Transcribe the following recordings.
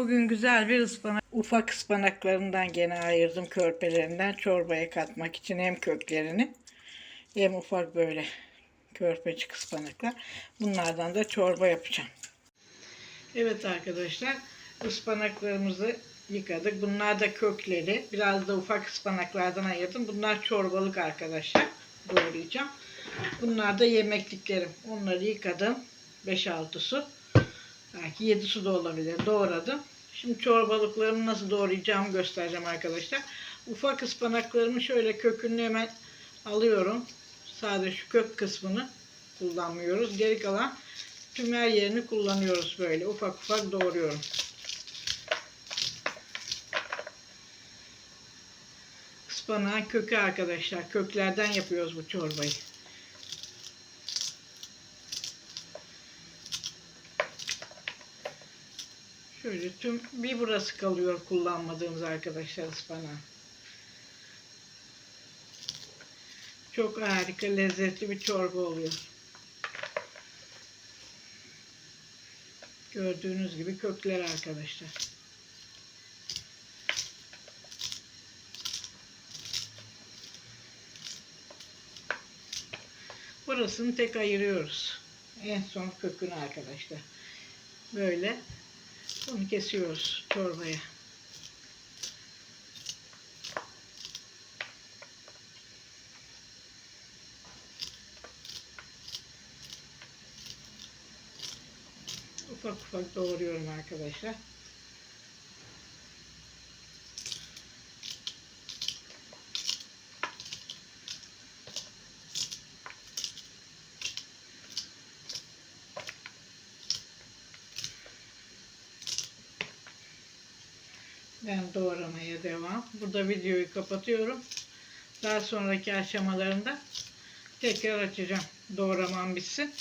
Bugün güzel bir ıspanak, ufak ıspanaklarından gene ayırdım körpelerinden çorbaya katmak için hem köklerini hem ufak böyle körpecik ıspanaklar. Bunlardan da çorba yapacağım. Evet arkadaşlar ıspanaklarımızı yıkadık. Bunlar da kökleri. Biraz da ufak ıspanaklardan ayırdım. Bunlar çorbalık arkadaşlar. Doğrayacağım. Bunlar da yemekliklerim. Onları yıkadım. 5-6 su. Belki 7 su da olabilir. Doğradım. Şimdi çorbalıklarımı nasıl doğrayacağımı göstereceğim arkadaşlar. Ufak ıspanaklarımı şöyle kökünü hemen alıyorum. Sadece şu kök kısmını kullanmıyoruz. Geri kalan tüm her yerini kullanıyoruz böyle. Ufak ufak doğruyorum. Ispanağın kökü arkadaşlar. Köklerden yapıyoruz bu çorbayı. Şöyle tüm bir burası kalıyor kullanmadığımız arkadaşlar ıspanağı. Çok harika lezzetli bir çorba oluyor. Gördüğünüz gibi kökler arkadaşlar. Burasını tek ayırıyoruz. En son kökünü arkadaşlar. Böyle bunu kesiyoruz çorbaya. Ufak ufak doğruyorum arkadaşlar. Ben doğramaya devam. Burada videoyu kapatıyorum. Daha sonraki aşamalarında tekrar açacağım. Doğramam bitsin.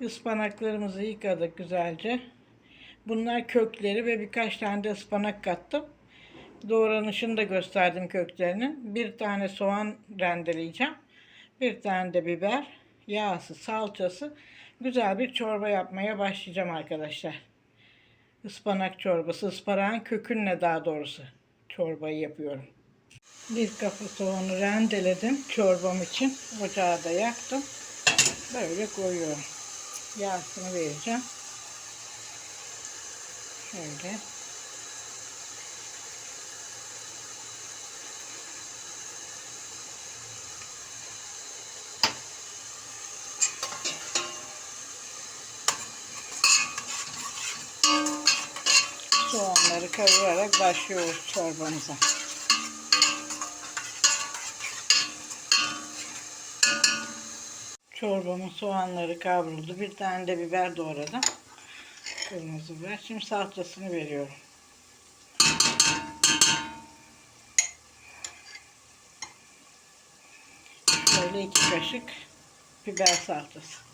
Ispanaklarımızı yıkadık güzelce. Bunlar kökleri ve birkaç tane de ıspanak kattım. Doğranışını da gösterdim köklerinin. Bir tane soğan rendeleyeceğim. Bir tane de biber, yağsı, salçası. Güzel bir çorba yapmaya başlayacağım arkadaşlar. Ispanak çorbası, ıspanağın kökünle daha doğrusu çorbayı yapıyorum. Bir kafa soğanı rendeledim çorbam için. Ocağı da yaktım. Böyle koyuyorum. Yağsını vereceğim. Şöyle. Soğanları kavurarak başlıyoruz çorbamıza. Çorbamın soğanları kavruldu. Bir tane de biber doğradım. Kırmızı biber. Şimdi salçasını veriyorum. Şöyle iki kaşık biber salçası.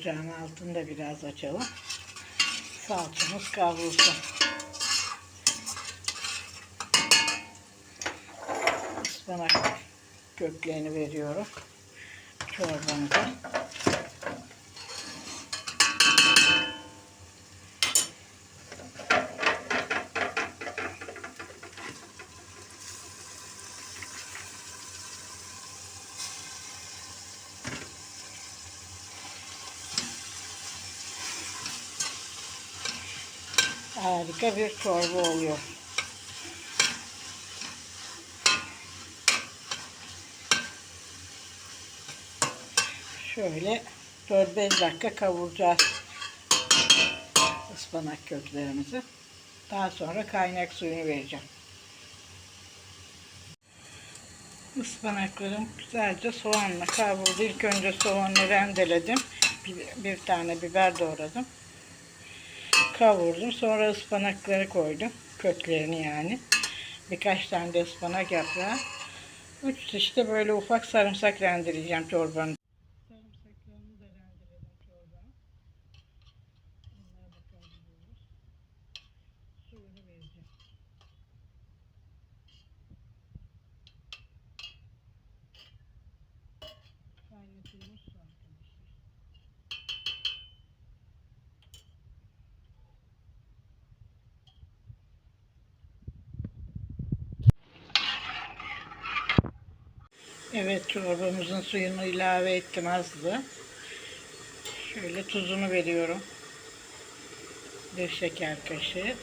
Ocağın altını da biraz açalım. Salçamız kavrulsun. Ispanak köklerini veriyorum. Çorbamıza. Harika bir çorba oluyor. Şöyle 4-5 dakika kavuracağız ıspanak köklerimizi. Daha sonra kaynak suyunu vereceğim. Ispanaklarım güzelce soğanla kavruldu. İlk önce soğanı rendeledim. Bir, bir tane biber doğradım kavurdum. Sonra ıspanakları koydum. Köklerini yani. Birkaç tane de ıspanak yaprağı. Üç işte böyle ufak sarımsak rendeleyeceğim çorbanın. Sarımsaklarını da rendeledim çorbanın. Bunlara bakabiliyoruz. Suyunu vereceğim. Kaynatılmış su arkadaşlar. Evet çorbamızın suyunu ilave ettim azdı. Şöyle tuzunu veriyorum. Bir şeker kaşığı.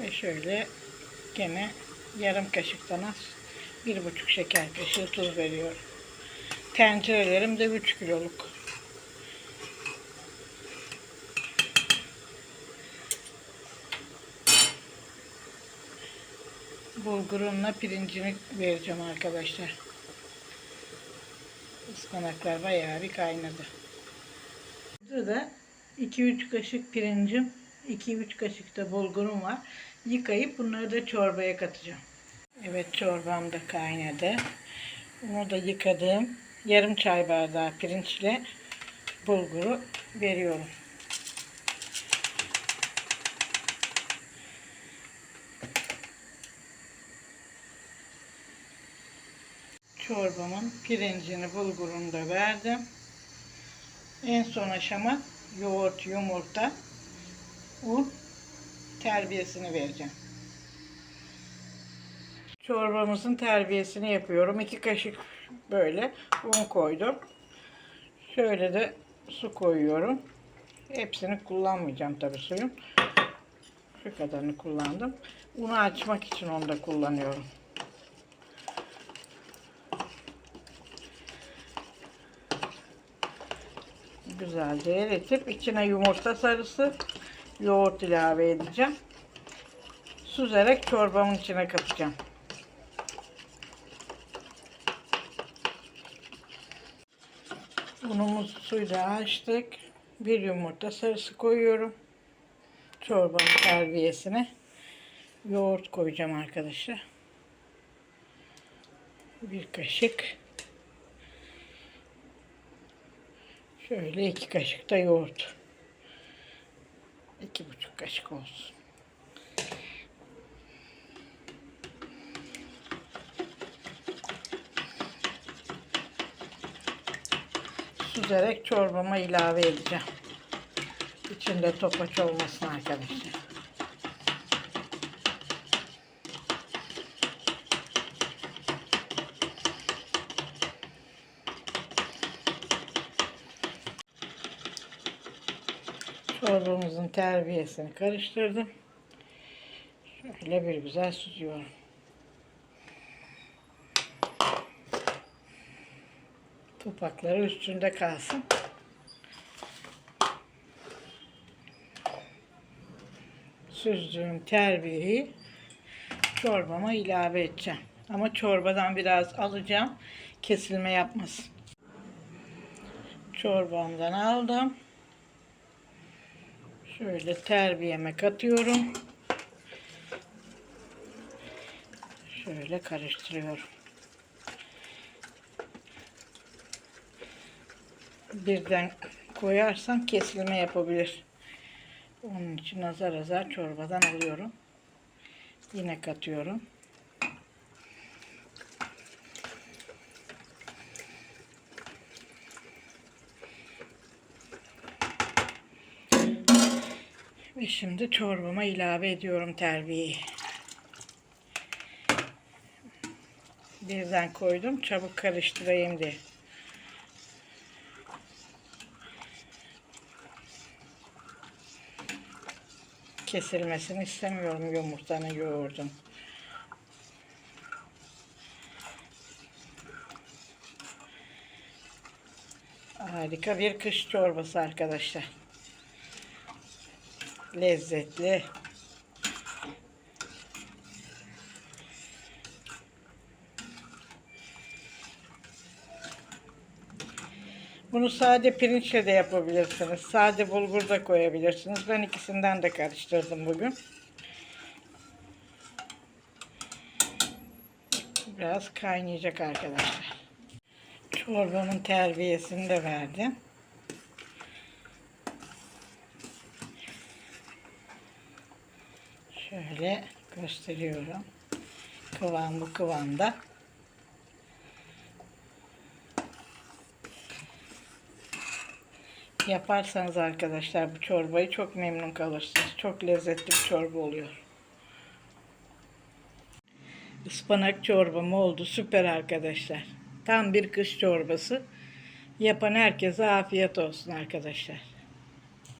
Ve şöyle gene yarım kaşıktan az bir buçuk şeker kaşığı tuz veriyorum. Tencerelerim de 3 kiloluk. Bulgurunla pirincini vereceğim arkadaşlar. Ispanaklar bayağı bir kaynadı. Burada da 2-3 kaşık pirincim, 2-3 kaşık da bulgurum var. Yıkayıp bunları da çorbaya katacağım. Evet çorbam da kaynadı. Bunu da yıkadım. Yarım çay bardağı pirinçle bulguru veriyorum. Çorbamın pirincini, bulgurunu da verdim. En son aşama yoğurt, yumurta, un terbiyesini vereceğim. Çorbamızın terbiyesini yapıyorum. 2 kaşık böyle un koydum. Şöyle de su koyuyorum. Hepsini kullanmayacağım tabii suyun. Şu kadarını kullandım. Unu açmak için onu da kullanıyorum. Güzelce eritip içine yumurta sarısı yoğurt ilave edeceğim. Süzerek çorbamın içine katacağım. Unumuzu suyla açtık. Bir yumurta sarısı koyuyorum. Çorbanın terbiyesine. Yoğurt koyacağım arkadaşlar. Bir kaşık. Şöyle iki kaşık da yoğurt. İki buçuk kaşık olsun. Süzerek çorbama ilave edeceğim. İçinde topaç olmasın arkadaşlar. Çorbamızın terbiyesini karıştırdım. Şöyle bir güzel süzüyorum. Topakları üstünde kalsın. Süzdüğüm terbiyeyi çorbama ilave edeceğim. Ama çorbadan biraz alacağım. Kesilme yapmasın. Çorbamdan aldım. Şöyle terbiyeme katıyorum. Şöyle karıştırıyorum. Birden koyarsam kesilme yapabilir. Onun için azar azar çorbadan alıyorum. Yine katıyorum. Şimdi çorbama ilave ediyorum terbiyeyi. Birden koydum çabuk karıştırayım diye. Kesilmesini istemiyorum yumurtanın yoğurdun. Harika bir kış çorbası arkadaşlar lezzetli. Bunu sade pirinçle de yapabilirsiniz. Sade bulgur da koyabilirsiniz. Ben ikisinden de karıştırdım bugün. Biraz kaynayacak arkadaşlar. Çorbamın terbiyesini de verdim. Şöyle gösteriyorum. Kıvam bu kıvamda. Yaparsanız arkadaşlar bu çorbayı çok memnun kalırsınız. Çok lezzetli bir çorba oluyor. Ispanak çorbam oldu. Süper arkadaşlar. Tam bir kış çorbası. Yapan herkese afiyet olsun arkadaşlar.